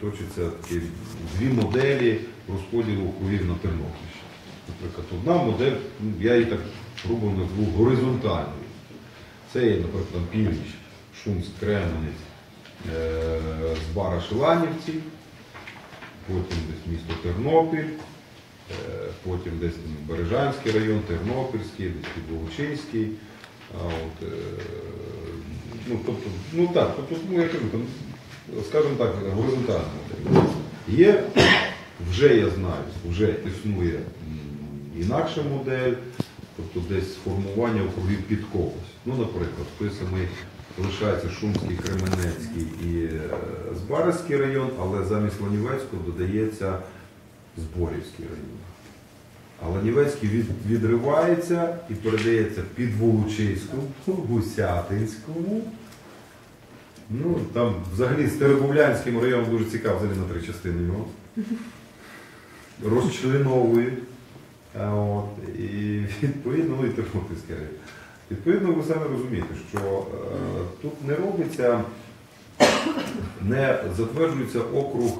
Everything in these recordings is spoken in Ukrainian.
точаться такі дві моделі розподілу округів на Тернопільщині. Наприклад, одна модель, ну, я її так грубо назву горизонтальною. Це є, наприклад, північ, Шумськ, Кременець, е, Збара Шиланівці, потім десь місто Тернопіль, е, потім десь Бережанський район, Тернопільський, десь Підволочиський. А от, е, ну, тобто, ну так, тобто, ну, я кажу, там, скажімо так, горизонтальна. Є, вже я знаю, вже існує інакша модель, тобто десь формування округів під когось. Ну, наприклад, той самий лишається Шумський, Кременецький і е, Збаразький район, але замість Ланівецького додається Зборівський район. А Ланівецький від, відривається і передається під Волочиську, Гусятинському. Ну, там взагалі з Теребовлянським районом дуже цікаво, взагалі на три частини його. Розчленовують. А От, і відповідно, ну і Тернопільський район. Відповідно, ви самі розумієте, що е, тут не робиться, не затверджується округ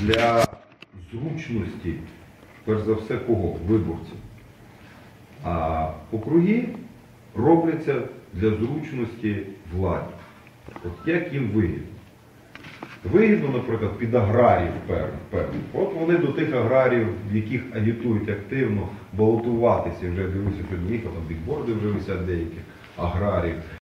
для зручності, перш за все, кого? Виборців. А округи робляться для зручності владі. От як їм вигідно? Вигідно, наприклад, під аграрів певних. От вони до тих аграрів, яких агітують активно балотуватися, вже дивлюся, що їхав, там бікборди вже висять деяких аграрів.